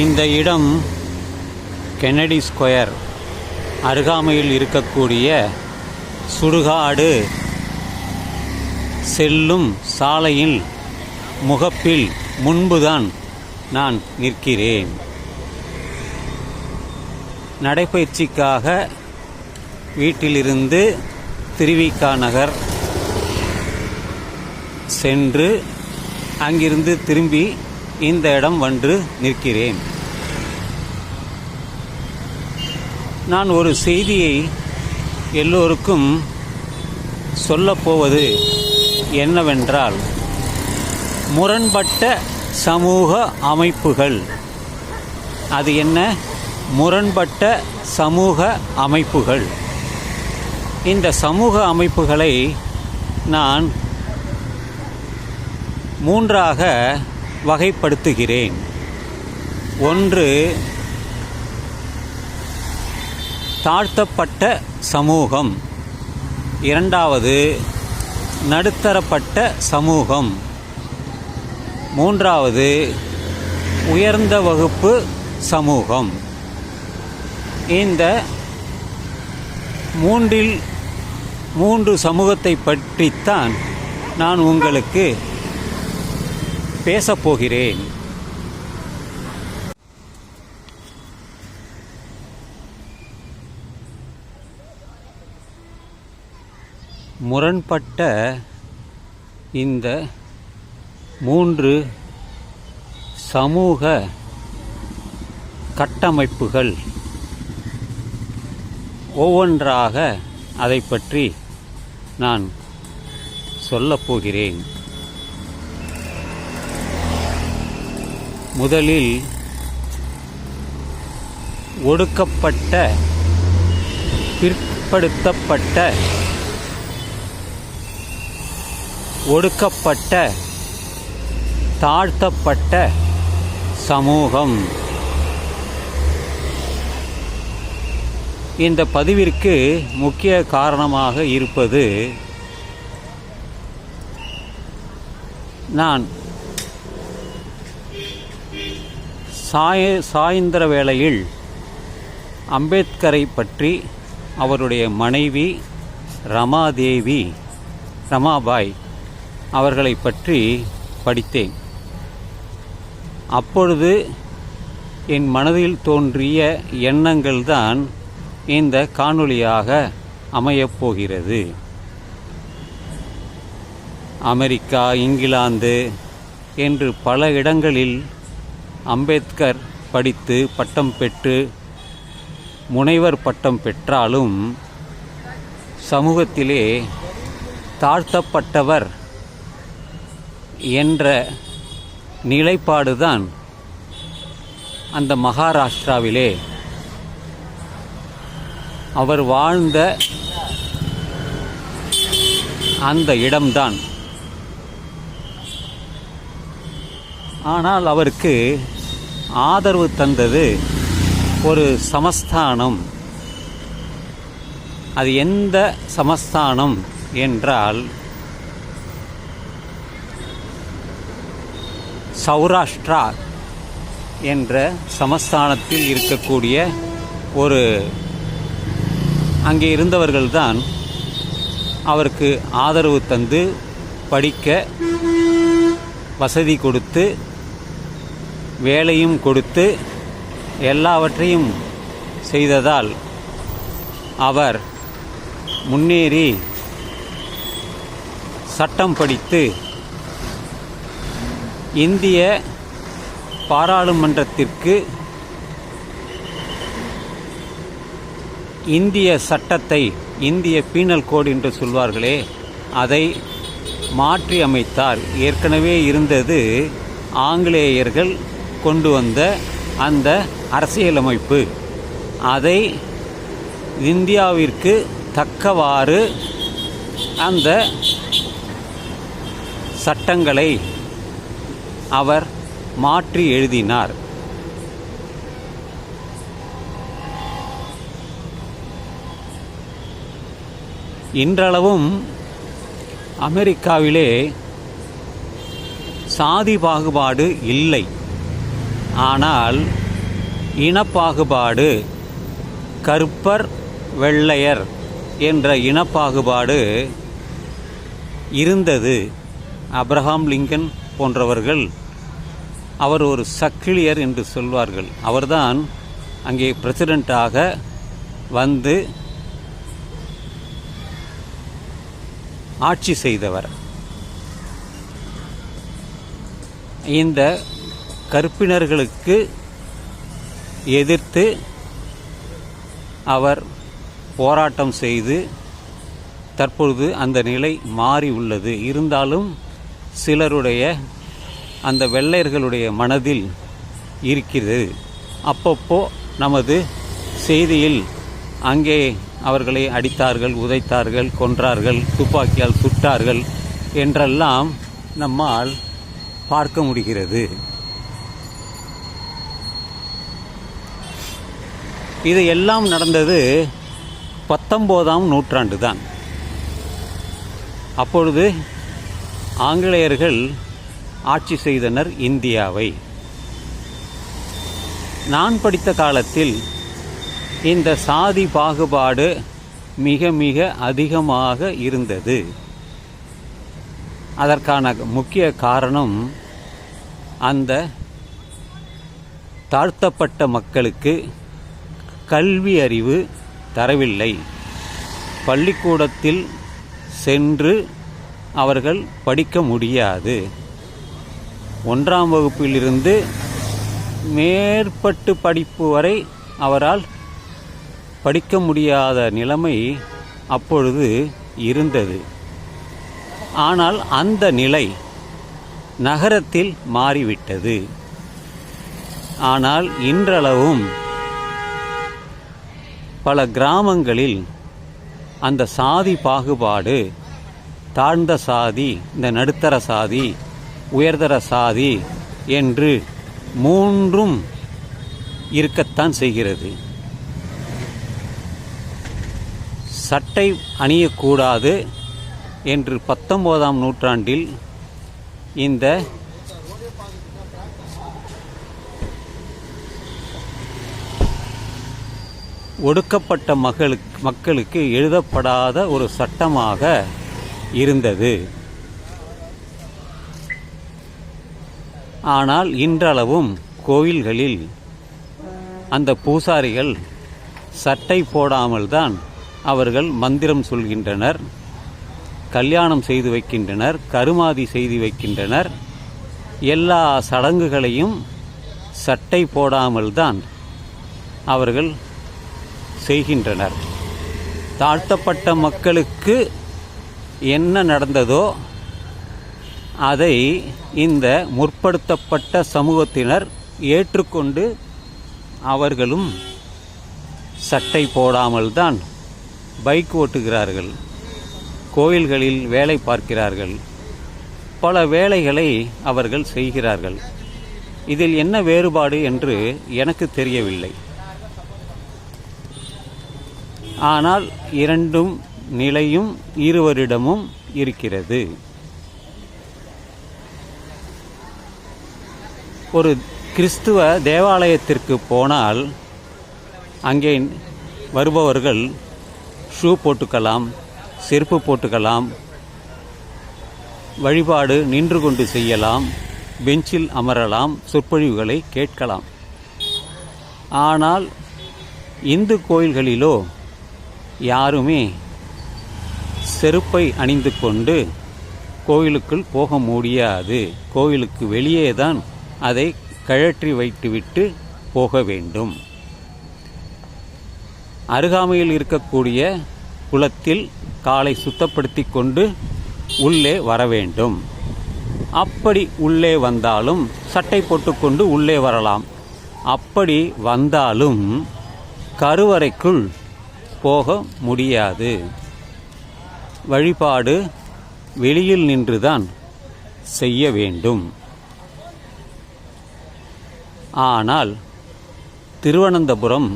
இந்த இடம் Kennedy square அருகாமையில் இருக்கக்கூடிய சுடுகாடு செல்லும் சாலையில் முகப்பில் முன்புதான் நான் நிற்கிறேன். நடைப்பயிற்சிக்காக வீட்டிலிருந்து திருவிக்கா நகர் சென்று அங்கிருந்து திரும்பி இந்த இடம் வந்து நிற்கிறேன். நான் ஒரு செய்தியை எல்லோருக்கும் சொல்லப்போவது என்னவென்றால் முரண்பட்ட சமூக அமைப்புகள். அது என்ன? முரண்பட்ட சமூக அமைப்புகள். இந்த சமூக அமைப்புகளை நான் மூன்றாக வகைப்படுத்துகிறேன். ஒன்று தாழ்த்தப்பட்ட சமூகம். இரண்டாவது நடுத்தரப்பட்ட சமூகம். மூன்றாவது உயர்ந்த வகுப்பு சமூகம். இந்த மூன்றில் மூன்று சமூகத்தை பற்றித்தான் நான் உங்களுக்கு பேசப்போகிறேன். முரண்பட்ட இந்த மூன்று சமூக கட்டமைப்புகள் ஒவ்வொன்றாக அதை பற்றி நான் சொல்லப்போகிறேன். முதலில் ஒடுக்கப்பட்ட பிற்படுத்தப்பட்ட ஒடுக்கப்பட்ட தாழ்த்தப்பட்ட சமூகம். இந்த பதிவிற்கு முக்கிய காரணமாக இருப்பது நான் சாய சாயந்தர வேளையில் அம்பேத்கரை பற்றி அவருடைய மனைவி ரமாதேவி ரமாபாய் அவர்களை பற்றி படித்தேன். அப்பொழுது என் மனதில் தோன்றிய எண்ணங்கள்தான் இந்த காணொளியாக அமையப்போகிறது அமெரிக்கா இங்கிலாந்து என்று பல இடங்களில் அம்பேத்கர் படித்து பட்டம் பெற்று முனைவர் பட்டம் பெற்றாலும் சமூகத்திலே தாழ்த்தப்பட்டவர் என்ற நிலைப்பாடுதான் அந்த மகாராஷ்டிராவிலே. அவர் வாழ்ந்த அந்த இடம்தான். ஆனால் அவருக்கு ஆதரவு தந்தது ஒரு சமஸ்தானம். அது எந்த சமஸ்தானம் என்றால் சௌராஷ்டிரா என்ற சமஸ்தானத்தில் இருக்கக்கூடிய ஒரு அங்கே இருந்தவர்கள்தான் அவருக்கு ஆதரவு தந்து படிக்க வசதி கொடுத்து வேலையும் கொடுத்து எல்லாவற்றையும் செய்ததால் அவர் முன்னேறி சட்டம் படித்து இந்திய பாராளுமன்றத்திற்கு இந்திய சட்டத்தை இந்திய பீனல் கோட் என்று சொல்வார்களே அதை மாற்றி அமைத்தார் ஏற்கனவே இருந்தது ஆங்கிலேயர்கள் கொண்டு வந்த அந்த அரசியலமைப்பு. அதை இந்தியாவிற்கு தக்கவாறு அந்த சட்டங்களை அவர் மாற்றி எழுதினார். இன்றளவும் அமெரிக்காவிலே சாதி பாகுபாடு இல்லை. ஆனால் இனப்பாகுபாடு கருப்பர் வெள்ளையர் என்ற இனப்பாகுபாடு இருந்தது. அப்ரஹாம் லிங்கன் போன்றவர்கள் அவர் ஒரு சக்கிலியர் என்று சொல்வார்கள். அவர்தான் அங்கே பிரசிடெண்ட்டாக வந்து ஆட்சி செய்தவர். இந்த கற்பினர்களுக்கு எதிர்த்து அவர் போராட்டம் செய்து தற்பொழுது அந்த நிலை மாறி உள்ளது. இருந்தாலும் சிலருடைய அந்த வெள்ளையர்களுடைய மனதில் இருக்கிறது. அப்பப்போ நமது செய்தியில் அங்கே அவர்களை அடித்தார்கள் உதைத்தார்கள் கொன்றார்கள் துப்பாக்கியால் சுட்டார்கள் என்றெல்லாம் நம்மால் பார்க்க முடிகிறது. இது எல்லாம் நடந்தது பத்தொம்போதாம் நூற்றாண்டு தான் அப்பொழுது ஆங்கிலேயர்கள் ஆட்சி செய்தனர் இந்தியாவை. நான் படித்த காலத்தில் இந்த சாதி பாகுபாடு மிக மிக அதிகமாக இருந்தது. அதற்கான முக்கிய காரணம் அந்த தாழ்த்தப்பட்ட மக்களுக்கு கல்வி அறிவு தரவில்லை. பள்ளிக்கூடத்தில் சென்று அவர்கள் படிக்க முடியாது. ஒன்றாம் வகுப்பிலிருந்து மேற்பட்டு படிப்பு வரை அவரால் படிக்க முடியாத நிலைமை அப்பொழுது இருந்தது. ஆனால் அந்த நிலை நகரத்தில் மாறிவிட்டது. ஆனால் இன்றளவும் பல கிராமங்களில் அந்த சாதி பாகுபாடு தாழ்ந்த சாதி இந்த நடுத்தர சாதி உயர்தர சாதி என்று மூன்றும் இருக்கத்தான் செய்கிறது. சட்டை அணியக்கூடாது என்று பத்தொம்போதாம் நூற்றாண்டில் இந்த ஒடுக்கப்பட்ட மகளுக்கு மக்களுக்கு எழுதப்படாத ஒரு சட்டமாக இருந்தது. ஆனால் இன்றளவும் கோயில்களில் அந்த பூசாரிகள் சட்டை போடாமல் தான் அவர்கள் மந்திரம் சொல்கின்றனர் கல்யாணம் செய்து வைக்கின்றனர் கருமாதி செய்து வைக்கின்றனர். எல்லா சடங்குகளையும் சட்டை போடாமல் தான் அவர்கள் செய்கின்றனர். தாழ்த்தப்பட்ட மக்களுக்கு என்ன நடந்ததோ அதை இந்த முற்படுத்தப்பட்ட சமூகத்தினர் ஏற்றுக்கொண்டு அவர்களும் சட்டை போடாமல் தான் பைக் ஓட்டுகிறார்கள் கோயில்களில் வேலை பார்க்கிறார்கள் பல வேலைகளை அவர்கள் செய்கிறார்கள். இதில் என்ன வேறுபாடு என்று எனக்கு தெரியவில்லை. ஆனால் இரண்டும் நிலையும் இருவரிடமும் இருக்கிறது. ஒரு கிறிஸ்துவ தேவாலயத்திற்கு போனால் அங்கே வருபவர்கள் ஷூ போட்டுக்கலாம் செருப்பு போட்டுக்கலாம் வழிபாடு நின்று கொண்டு செய்யலாம் பெஞ்சில் அமரலாம் சொற்பொழிவுகளை கேட்கலாம். ஆனால் இந்து கோயில்களிலோ யாருமே செருப்பை அணிந்து கொண்டு கோயிலுக்குள் போக முடியாது. கோயிலுக்கு வெளியே தான் அதை கழற்றி வைத்துவிட்டு போக வேண்டும். அருகாமையில் இருக்கக்கூடிய குளத்தில் காலை சுத்தப்படுத்தி கொண்டு உள்ளே வர வேண்டும். அப்படி உள்ளே வந்தாலும் சட்டை போட்டுக்கொண்டு உள்ளே வரலாம். அப்படி வந்தாலும் கருவறைக்குள் போக முடியாது. வழிபாடு வெளியில் நின்றுதான் செய்ய வேண்டும். ஆனால் திருவனந்தபுரம்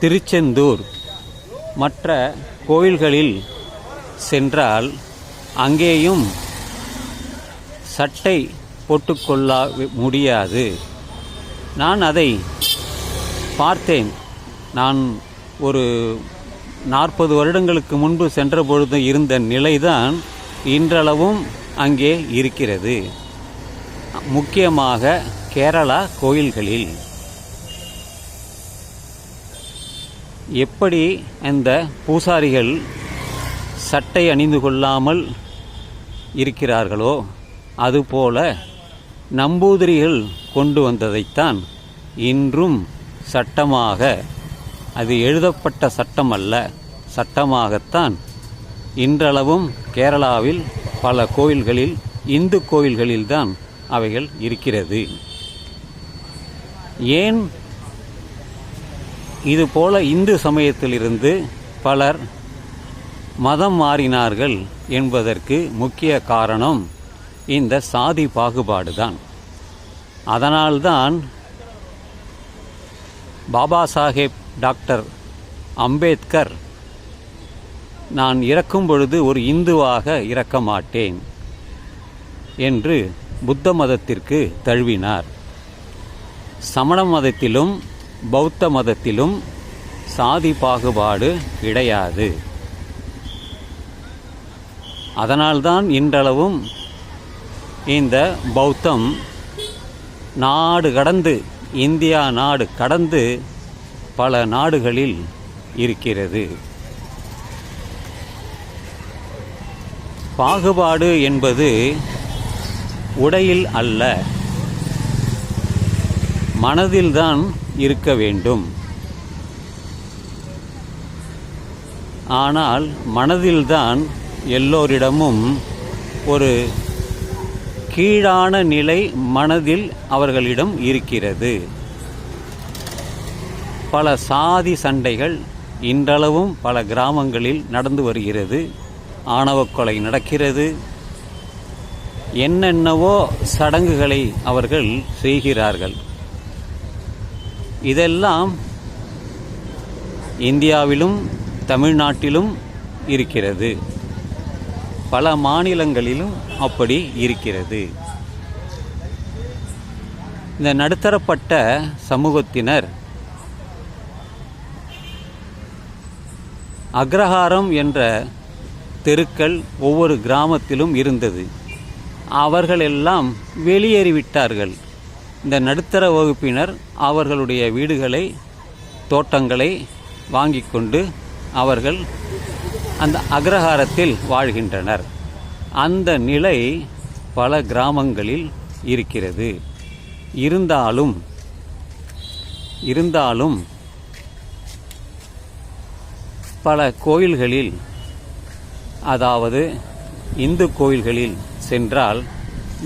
திருச்செந்தூர் மற்ற கோயில்களில் சென்றால் அங்கேயும் சட்டை போட்டுக்கொள்ள முடியாது. நான் அதை பார்த்தேன். நான் ஒரு நாற்பது வருடங்களுக்கு முன்பு சென்ற பொழுது இருந்த நிலைதான் இன்றளவும் அங்கே இருக்கிறது. முக்கியமாக கேரளா கோயில்களில். எப்படி அந்த பூசாரிகள் சட்டை அணிந்து கொள்ளாமல் இருக்கிறார்களோ அதுபோல நம்பூதிரிகள் கொண்டு வந்ததைத்தான் இன்றும் சட்டமாக அது எழுதப்பட்ட சட்டம் அல்ல சட்டமாகத்தான் இன்றளவும் கேரளாவில் பல கோயில்களில் இந்து கோயில்களில்தான் அவைகள் இருக்கிறது. ஏன் இதுபோல இந்து சமயத்திலிருந்து பலர் மதம் மாறினார்கள் என்பதற்கு முக்கிய காரணம் இந்த சாதி பாகுபாடுதான். அதனால்தான் பாபா சாஹேப் டாக்டர் அம்பேத்கர். நான் இறக்கும் பொழுது ஒரு இந்துவாக இறக்க மாட்டேன் என்று புத்த மதத்திற்கு தழுவினார். சமண மதத்திலும் பௌத்த மதத்திலும் சாதி பாகுபாடு கிடையாது. அதனால்தான் இன்றளவும் இந்த பௌத்தம் நாடு கடந்து இந்தியா நாடு கடந்து பல நாடுகளில் இருக்கிறது. பாகுபாடு என்பது உடையில் அல்ல மனதில்தான் இருக்க வேண்டும். ஆனால் மனதில்தான் எல்லோரிடமும் ஒரு கீழான நிலை மனதில் அவர்களிடம் இருக்கிறது. பல சாதி சண்டைகள் இன்றளவும் பல கிராமங்களில் நடந்து வருகிறது. ஆணவக்கொலை நடக்கிறது. என்னென்னவோ சடங்குகளை அவர்கள் செய்கிறார்கள். இதெல்லாம் இந்தியாவிலும் தமிழ்நாட்டிலும் இருக்கிறது. பல மாநிலங்களிலும் அப்படி இருக்கிறது. இந்த நடுத்தரப்பட்ட சமூகத்தினர் அக்ரஹாரம் என்ற தெருக்கள் ஒவ்வொரு கிராமத்திலும் இருந்தது. அவர்களெல்லாம் வெளியேறிவிட்டார்கள். இந்த நடுத்தர வகுப்பினர் அவர்களுடைய வீடுகளை தோட்டங்களை வாங்கி கொண்டு அவர்கள் அந்த அக்ரஹாரத்தில் வாழ்கின்றனர். அந்த நிலை பல கிராமங்களில் இருக்கிறது. இருந்தாலும் இருந்தாலும் பல கோயில்களில் அதாவது இந்து கோயில்களில் சென்றால்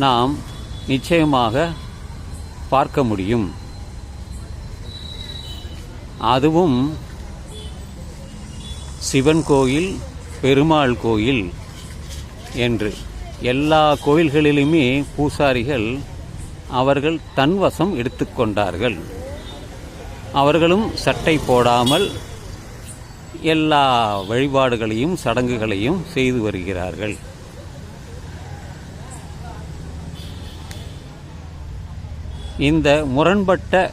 நாம் நிச்சயமாக பார்க்க முடியும். அதுவும் சிவன் கோயில் பெருமாள் கோயில் என்று எல்லா கோயில்களிலுமே பூசாரிகள் அவர்கள் தன்வசம் எடுத்துக்கொண்டார்கள். அவர்களும் சட்டை போடாமல் எல்லா வழிபாடுகளையும் சடங்குகளையும் செய்து வருகிறார்கள். இந்த முரண்பட்ட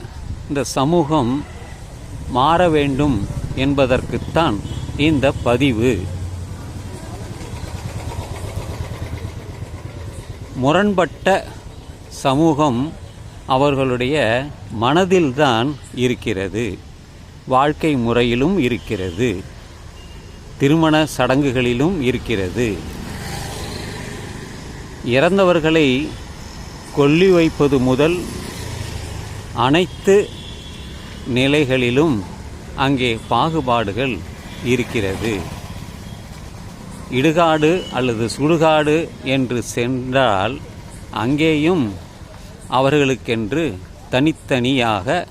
இந்த சமூகம் மாற வேண்டும் என்பதற்குத்தான் இந்த பதிவு. முரண்பட்ட சமூகம் அவர்களுடைய மனதில்தான் இருக்கிறது. வாழ்க்கை முறையிலும் இருக்கிறது. திருமண சடங்குகளிலும் இருக்கிறது. இறந்தவர்களை கொல்லி வைப்பது முதல் அனைத்து நிலைகளிலும் அங்கே பாகுபாடுகள் இருக்கிறது. இடுகாடு அல்லது சுடுகாடு என்று சென்றால் அங்கேயும் அவர்களுக்கென்று தனித்தனியாக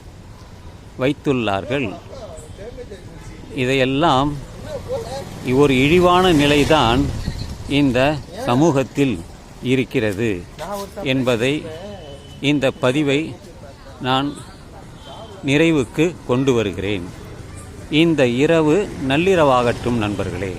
வைத்துள்ளார்கள். இதையெல்லாம் ஒரு இழிவான நிலைதான் இந்த சமூகத்தில் இருக்கிறது என்பதை இந்த பதிவை நான் நிறைவுக்கு கொண்டு வருகிறேன். இந்த இரவு நள்ளிரவாகட்டும் நண்பர்களே.